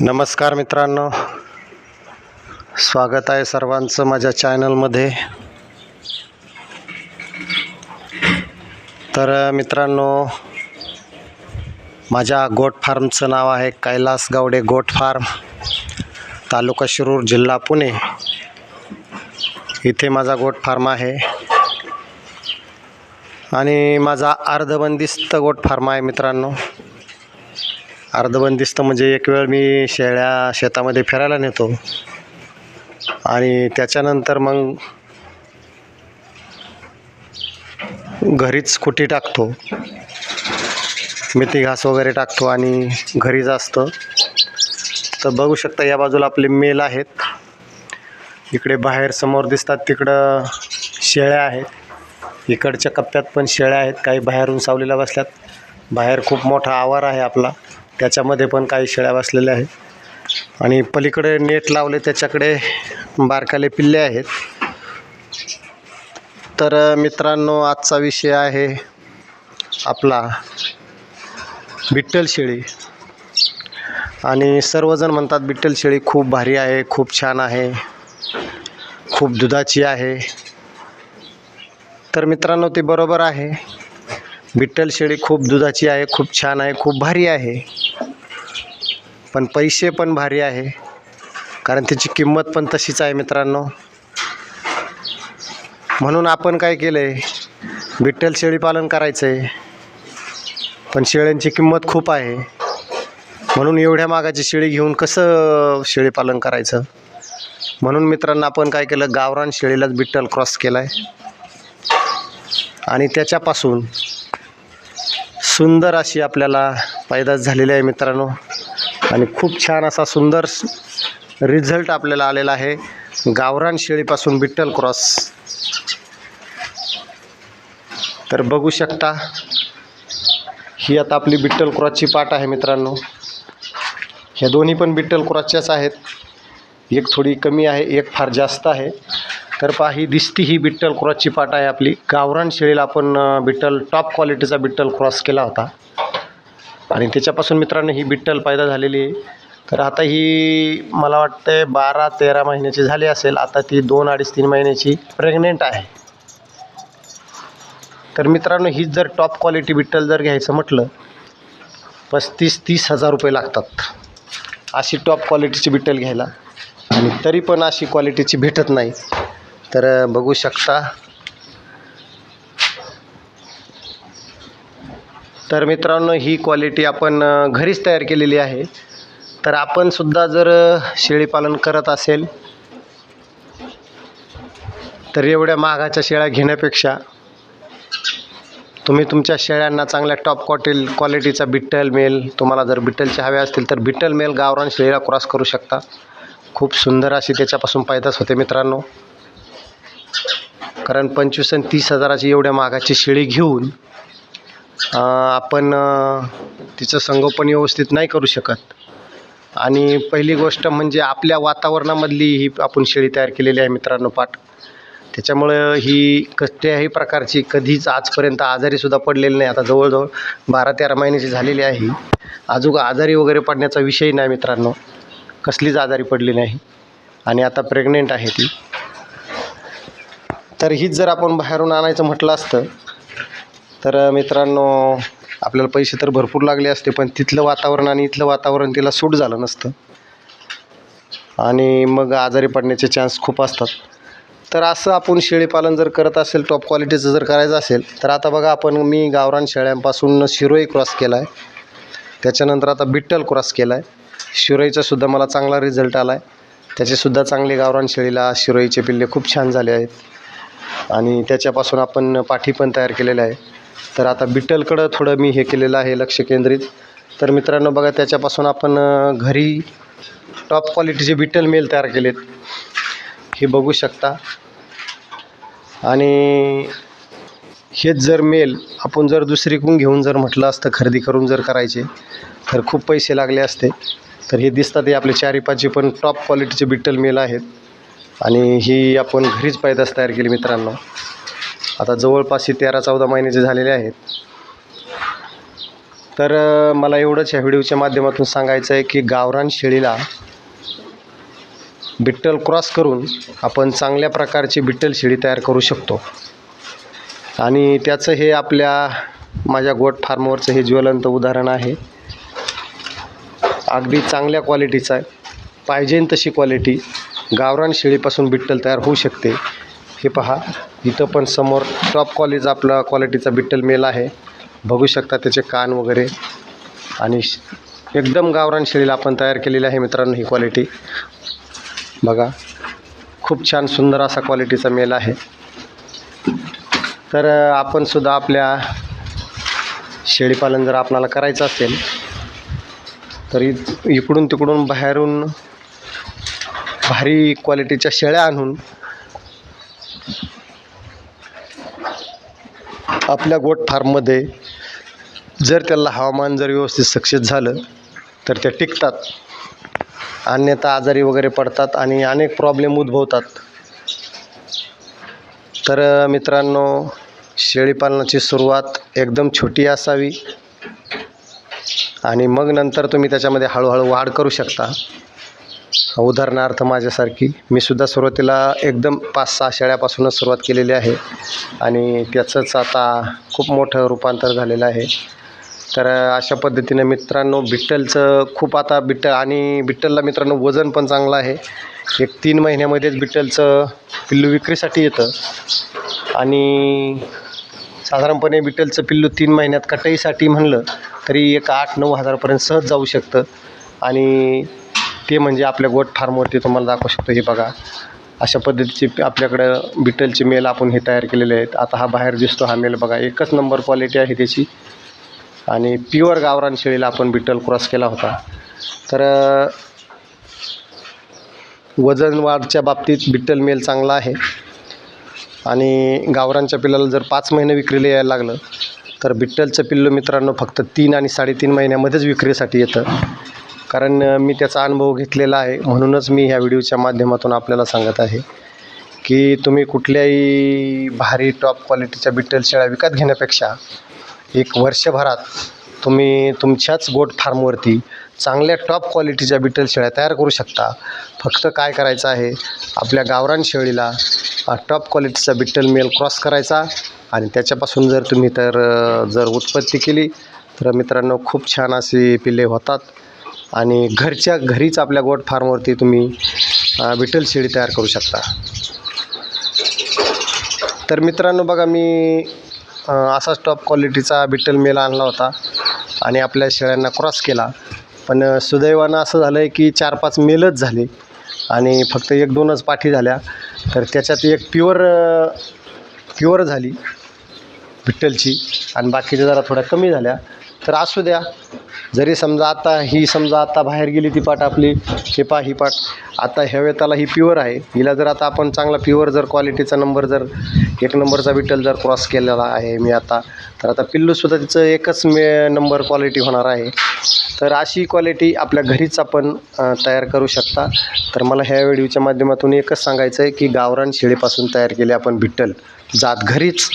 नमस्कार मित्रांनो. स्वागत आहे सर्वांचं माझ्या चॅनलमध्ये. तर मित्रांनो माझ्या गोट फार्मचं नाव आहे कैलास गावडे गोट फार्म तालुका शिरूर जिल्हा पुणे. इथे माझा गोट फार्म आहे. आणि माझा अर्धबंदिस्त गोट फार्म आहे मित्रांनो. अर्धबंदिस्त म्हणजे एक वेळ मी शेळ्या शेतामध्ये फिरायला नेतो. आणि त्याच्यानंतर मग घरीच कुटी टाकतो. मेथी घास वगैरे टाकतो आणि घरीच असतं तर बघू शकता या बाजूला आपले मेल आहेत. इकडे बाहेर समोर दिसतात तिकडं शेळ्या आहेत. इकडच्या कप्प्यात पण शेळ्या आहेत. काही बाहेरून सावलीला बसल्यात. बाहेर खूप मोठा आवार आहे आपला. त्याच्यामध्ये पण काही शेळ्या बसलेल्या आहेत. आणि पलीकडे नेट लावले त्याच्याकडे बारकाले पिल्ले आहेत. तर मित्रांनो आजचा विषय आहे आपला बिट्टल शेळी. आणि सर्वजण म्हणतात बिट्टल शेळी खूप भारी आहे खूप छान आहे खूप दुधाची आहे. तर मित्रांनो ते बरोबर आहे. विठ्ठल शेळी खूप दुधाची आहे खूप छान आहे खूप भारी आहे. पण पैसे पण भारी आहे. कारण त्याची किंमत पण तशीच आहे मित्रांनो. म्हणून आपण काय केलं आहे बिट्टल शेळी पालन करायचं आहे पण शेळ्यांची किंमत खूप आहे. म्हणून एवढ्या मागाची शेळी घेऊन कसं शेळी पालन करायचं? म्हणून मित्रांनो आपण काय केलं गावरान शेळीलाच बिट्टल क्रॉस केला आहे आणि त्याच्यापासून सुंदर अशी आपल्याला पैदास झालेली आहे मित्रांनो. आणि खूप छान असा सुंदर रिझल्ट आपल्याला आलेला आहे. गावरान शेळीपासून बिट्टल क्रॉस. तर बघू शकता ही आता आपली बिट्टल क्रॉसची पाट आहे मित्रांनो. ह्या दोन्ही पण बिट्टल क्रॉसच्याच आहेत. एक थोडी कमी आहे एक फार जास्त आहे. तर पहा ही दिसती ही बिट्टल क्रॉसची पाट आहे आपली. गावरान शेळीला आपण बिट्टल टॉप क्वालिटीचा बिट्टल क्रॉस केला होता. आणि त्याच्यापासून मित्रांनो ही बिट्टल पैदा झालेली आहे. तर आता ही मला वाटते बारा तेरा महिन्याची झाली असेल. आता ती दोन अडीच तीन महिन्याची प्रेग्नेंट आहे. तर मित्रांनो ही जर टॉप क्वालिटी बिट्टल जर घ्यायचं म्हटलं पस्तीस तीस हजार रुपये लागतात. अशी टॉप क्वालिटीची बिट्टल घ्यायला. आणि तरी पण अशी क्वालिटीची भेटत नाही. तर बघू शकता. तर मित्रांनो ही क्वालिटी आपण घरीच तयार केलेली आहे. तर आपण सुद्धा जर शेळीपालन करत असेल तर एवढ्या महागाच्या शेळ्या घेण्यापेक्षा तुम्ही तुमच्या शेळ्यांना चांगल्या टॉप क्वाटिल क्वालिटीचा बिट्टल मेल तुम्हाला जर बिट्टलचे हवे असतील तर बिट्टल मेल गावरान शेळीला क्रॉस करू शकता. खूप सुंदर अशी त्याच्यापासून पैदास होते मित्रांनो. कारण पंचवीस आणि तीस हजाराची एवढ्या मागाची शेळी घेऊन आपण तिचं संगोपन व्यवस्थित नाही करू शकत. आणि पहिली गोष्ट म्हणजे आपल्या वातावरणामधली ही आपण शेळी तयार केलेली आहे मित्रांनो पाठ. त्याच्यामुळं ही कसल्याही प्रकारची कधीच आजपर्यंत आजारीसुद्धा पडलेली नाही. आता जवळजवळ बारा तेरा महिन्याची झालेली आहे. अजून आजारी वगैरे पडण्याचा विषय नाही मित्रांनो. कसलीच आजारी पडली नाही. आणि आता प्रेग्नेंट आहे ती. तर हीच जर आपण बाहेरून आणायचं म्हटलं असतं तर मित्रांनो आपल्याला पैसे तर भरपूर लागले असते पण तिथलं वातावरण आणि इथलं वातावरण तिला सूट झालं नसतं. आणि मग आजारी पडण्याचे चान्स खूप असतात. तर असं आपण शेळीपालन जर करत असेल टॉप क्वालिटीचं जर करायचं असेल तर आता बघा आपण मी गावरान शेळ्यांपासून शिरोई क्रॉस केला आहे त्याच्यानंतर आता बिट्टल क्रॉस केला आहे शिरोईचासुद्धा मला चांगला रिझल्ट आला आहे त्याचेसुद्धा चांगले गावरान शेळीला शिरोईचे पिल्ले खूप छान झाले आहेत. आणि त्याच्यापासून आपण पाठी पण तयार केलेलं आहे. तर आता बिट्टलकडं थोडं मी हे केलेलं आहे लक्ष केंद्रित. तर मित्रांनो बघा त्याच्यापासून आपण घरी टॉप क्वालिटीचे बिट्टल मेल तयार केलेत. हे बघू शकता. आणि हेच जर मेल आपण जर दुसरीकडून घेऊन जर म्हटलं असतं खरेदी करून जर करायचे तर खूप पैसे लागले असते. तर हे दिसतात हे आपले चारी पाचचे पण टॉप क्वालिटीचे बिट्टल मेल आहेत. आणि ही आपण घरीच पैदास तयार केली मित्रांनो. आता जवळपास ही तेरा चौदा महिन्याचे झालेले आहेत. तर मला एवढंच ह्या व्हिडिओच्या माध्यमातून सांगायचं आहे की गावरान शेळीला बिट्टल क्रॉस करून आपण चांगल्या प्रकारची बिट्टल शेळी तयार करू शकतो. आणि त्याचं हे आपल्या माझ्या गोट फार्मवरचं हे ज्वलंत उदाहरण आहे. अगदी चांगल्या क्वालिटीचं आहे. पाहिजे तशी क्वालिटी. गावरान शेळीपासून बिट्टल तयार होऊ शकते. हे पहा इथं पण समोर टॉप क्वालिटीचा आपला क्वालिटीचा बिट्टल मेल आहे. बघू शकता त्याचे कान वगैरे. आणि श- एकदम गावरान शेळीला आपण तयार केलेली आहे मित्रांनो ही क्वालिटी बघा खूप छान सुंदर असा क्वालिटीचा मेल आहे. तर आपणसुद्धा आपण सुद्धा आपल्या शेळीपालन जर आपणाला करायचं असेल तर इ- इकडून तिकडून बाहेरून भारी क्वालिटीच्या शेळ्या आणून आपल्या गोट फार्ममध्ये जर त्याला हवामान जर व्यवस्थित सक्सेस झालं तर त्या टिकतात. अन्यथा आजारी वगैरे पडतात आणि अनेक प्रॉब्लेम उद्भवतात. तर मित्रांनो शेळीपालनाची सुरुवात एकदम छोटी असावी आणि मग नंतर तुम्ही त्याच्यामध्ये हळूहळू वाढ करू शकता. उदाहरणार्थ माझ्यासारखी. मी सुद्धा सुरुवातीला एकदम पाच सहा शेळ्यापासूनच सुरुवात केलेली आहे. आणि त्याचंच आता खूप मोठं रूपांतर झालेलं आहे. तर अशा पद्धतीने मित्रांनो बिट्टलचं खूप आता बिट्टल आणि बिट्टलला मित्रांनो वजन पण चांगलं आहे. एक तीन महिन्यामध्येच बिट्टलचं पिल्लू विक्रीसाठी येतं. आणि साधारणपणे बिट्टलचं पिल्लू तीन महिन्यात कटाईसाठी म्हणलं तरी एक आठ नऊ हजारापर्यंत सहज जाऊ शकतं. आणि ते म्हणजे आपल्या गोट फार्मवरती तुम्हाला दाखवू शकतो. हे बघा अशा पद्धतीचे आपल्याकडं बिटलचे मेल आपण हे तयार केलेले आहेत. आता हा बाहेर दिसतो हा मेल बघा. एकच नंबर क्वालिटी आहे त्याची. आणि प्युअर गावरान शेळीला आपण बिटल क्रॉस केला होता. तर वजन वाढच्या बाबतीत बिट्टल मेल चांगला आहे. आणि गावरांच्या पिल्लाला जर पाच महिने विक्रीला यायला लागलं तर बिट्टलचं पिल्लू मित्रांनो फक्त तीन आणि साडेतीन महिन्यामध्येच विक्रीसाठी येतं. कारण मी त्याचा अनुभव घेतलेला आहे. म्हणूनच मी ह्या व्हिडिओच्या माध्यमातून आपल्याला सांगत आहे की तुम्ही कुठल्याही भारी टॉप क्वालिटीच्या बिट्टल शेळ्या विकत घेण्यापेक्षा एक वर्षभरात तुम्ही तुमच्याच गोट फार्मवरती चांगल्या टॉप क्वालिटीच्या बिटल शेळ्या तयार करू शकता. फक्त काय करायचं आहे आपल्या गावरान शेळीला टॉप क्वालिटीचा बिट्टल मेल क्रॉस करायचा आणि त्याच्यापासून जर तुम्ही तर जर उत्पत्ती केली तर मित्रांनो खूप छान अशी पिल्ले होतात. आणि घरच्या घरीच आपल्या गोट फार्मवरती तुम्ही विठ्ठल शेळी तयार करू शकता. तर मित्रांनो बघा मी असाच टॉप क्वालिटीचा विठ्ठल मेल आणला होता आणि आपल्या शेळ्यांना क्रॉस केला. पण सुदैवानं असं झालं आहे की चार पाच मेलच झाले आणि फक्त एक दोनच पाठी झाल्या. तर त्याच्यात एक प्युअर प्युअर झाली विठ्ठलची आणि बाकीच्या जरा थोड्या कमी झाल्या. तर असू द्या जरी समजा आता ही समजा आता बाहेर गेली ती पाट आपली हे पा ही पाट. आता ह्या ही प्युअर आहे. हिला जर आता आपण चांगला प्युअर जर क्वालिटीचा नंबर जर एक नंबरचा विठ्ठल जर क्रॉस केलेला आहे मी आता तर आता पिल्लूसुद्धा तिचं एकच मे नंबर क्वालिटी होणार आहे. तर अशी क्वालिटी आपल्या घरीच आपण तयार करू शकता. तर मला ह्या व्हिडिओच्या माध्यमातून एकच सांगायचं आहे की गावरान शेळीपासून तयार केले आपण विठ्ठल जात घरीच.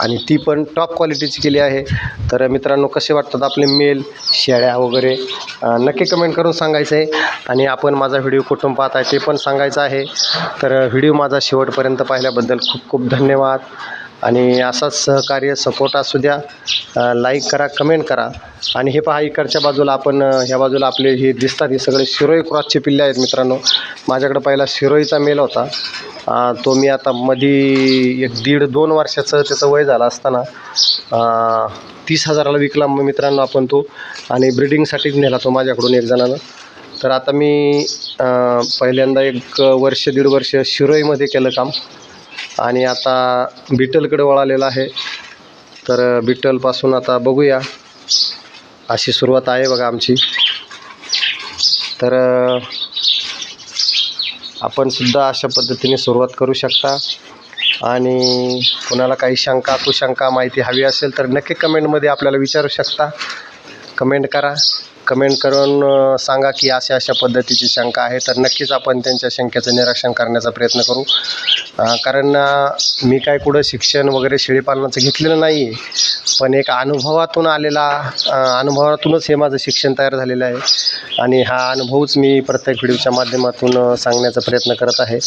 आणि ती पण टॉप क्वालिटीची केली आहे. तर मित्रांनो कसे वाटतात आपले मेल शेळ्या वगैरे? नक्की कमेंट करून सांगायचं आहे आणि आपण माझा व्हिडिओ कुठून पाहत आहे ते पण सांगायचं आहे. तर व्हिडिओ माझा शेवटपर्यंत पाहिल्याबद्दल खूप खूप धन्यवाद. आणि असाच सहकार्य सपोर्ट असू द्या लाईक करा कमेंट करा. आणि हे पहा इकडच्या बाजूला आपण ह्या बाजूला आपले हे दिसतात हे सगळे शिरोई क्रॉसचे पिल्ले आहेत मित्रांनो. माझ्याकडे पहिला शिरोईचा मेल होता. तो मी आता मधी एक दीड दोन वर्षाचं त्याचं वय झालं असताना तीस हजाराला विकला मग मित्रांनो आपण तो. आणि ब्रिडिंगसाठीच नेला तो माझ्याकडून एक जणानं. तर आता मी पहिल्यांदा एक वर्ष दीड वर्ष शिरोईमध्ये केलं काम. आणि आता बिटलकडे वळालेलं आहे. तर बिटलपासून आता बघूया. अशी सुरुवात आहे बघा आमची. तर आपण सुद्धा अशा पद्धतीने सुरुवात करू शकता. आणि कोणाला काही शंका कुशंका माहिती हवी असेल तर नक्की कमेंटमध्ये आपल्याला विचारू शकता. कमेंट करा. कमेंट करून सांगा की अशा अशा पद्धतीची शंका आहे. तर नक्कीच आपण त्यांच्या शंकेचं निराक्षण करण्याचा प्रयत्न करू. कारण मी काय कुठं शिक्षण वगैरे शेळीपालनाचं घेतलेलं नाही आहे पण एक अनुभवातून आलेला अनुभवातूनच हे माझं शिक्षण तयार झालेलं आहे. आणि हा अनुभवच मी प्रत्येक व्हिडिओच्या माध्यमातून सांगण्याचा प्रयत्न करत आहे.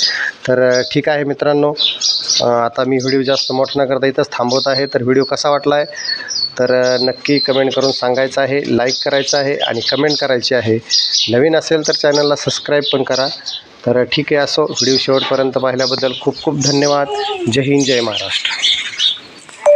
तर ठीक आहे मित्रांनो. आता मी व्हिडिओ जास्त मोठा न करता इथंच थांबवत आहे. तर व्हिडिओ कसा वाटला आहे तर नक्की कमेंट करून सांगायचं आहे लाईक करायचं आहे आणि कमेंट करायची आहे. नवीन असेल तर चॅनलला सबस्क्राईब पण करा. तर ठीक आहे असो व्हिडिओ शेवटपर्यंत पाहिल्याबद्दल खूप खूप धन्यवाद. जय हिंद जय महाराष्ट्र.